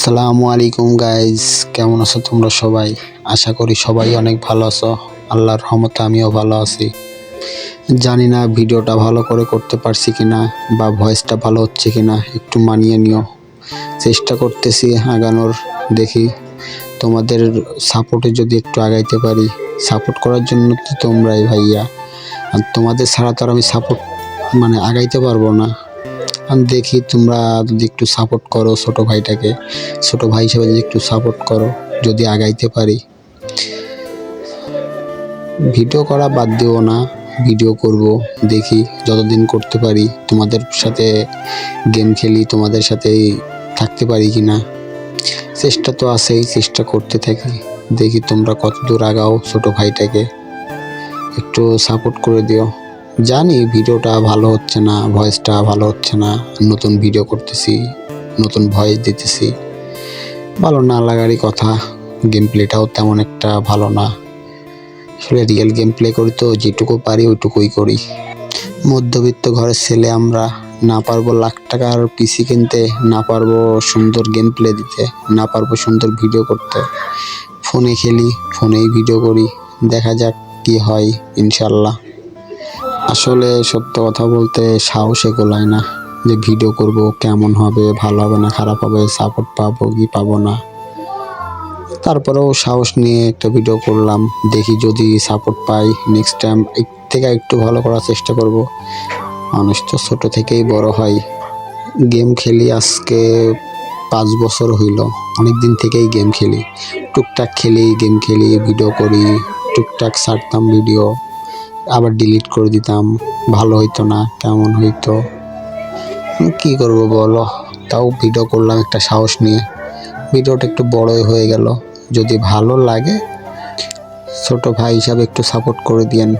আসসালামু আলাইকুম গাইজ কেমন আছো তোমরা সবাই? আশা করি সবাই অনেক ভালো আছো। আল্লাহর রহমতে আমিও ভালো আছি। জানি না ভিডিওটা ভালো করে করতে পারছি কি না বা ভয়েসটা ভালো হচ্ছে কি না একটু মানিয়ে নিও। চেষ্টা করতেছি আগানোর, দেখি। তোমাদের সাপোর্টে যদি একটু আগাইতে পারি। সাপোর্ট করার জন্য তো তোমরাই ভাইয়া। আর তোমাদের ছাড়া তো আর আমি সাপোর্ট মানে আগাইতে পারব না। দেখি তোমরা যদি একটু সাপোর্ট করো ছোট ভাইটাকে। ছোট ভাই হিসেবে যদি একটু সাপোর্ট করো, যদি আগাইতে পারি। ভিডিও করা বাদ দিও না ভিডিও করব, দেখি যতদিন করতে পারি। তোমাদের সাথে গেম খেলি, তোমাদের সাথেই থাকতে পারি কি না চেষ্টা তো আছেই, চেষ্টা করতে থাকি। দেখি তোমরা কত দূর আগাও ছোট ভাইটাকে। একটু সাপোর্ট করে দিও। জানি ভিডিওটা ভালো হচ্ছে না ভয়েসটা ভালো হচ্ছে না, নতুন ভিডিও করতেছি, নতুন ভয়েস দিতেছি। ভালো না লাগারই কথা গেম প্লেটাও তেমন একটা ভালো না। আসলে রিয়েল গেম প্লে করি তো, যেটুকু পারি ওইটুকুই করি। মধ্যবিত্ত ঘরের ছেলে আমরা, না পারব লাখ টাকার পিসি কিনতে, না পারব সুন্দর গেম প্লে দিতে, না পারব সুন্দর ভিডিও করতে। ফোনে খেলি, ফোনেই ভিডিও করি, দেখা যাক কি হয় ইনশাল্লাহ আসলে সত্য কথা বলতে সাহসে গোলায় না যে ভিডিও করব, কেমন হবে, ভালো হবে না, খারাপ হবে সাপোর্ট পাবো কি পাবো না। তারপরেও সাহস নিয়ে একটা ভিডিও করলাম, দেখি যদি সাপোর্ট পাই নেক্সট টাইম এর থেকে একটু ভালো করার চেষ্টা করব। মানুষ তো ছোটো থেকেই বড় হয়। গেম খেলি আজকে পাঁচ বছর হইল অনেক দিন থেকেই গেম খেলি। টুকটাক খেলি গেম খেলি ভিডিও করি, টুকটাক ছাড়তাম ভিডিও আবার ডিলিট করে দিতাম। ভালো হইতো না, কেমন হইতো? কি করব বলো? তাও ভিডিও করলাম একটা সাহস নিয়ে। ভিডিওটা একটু বড়ই হয়ে গেল। যদি ভালো লাগে, ছোট ভাই হিসাবে একটু সাপোর্ট করে দিয়েন।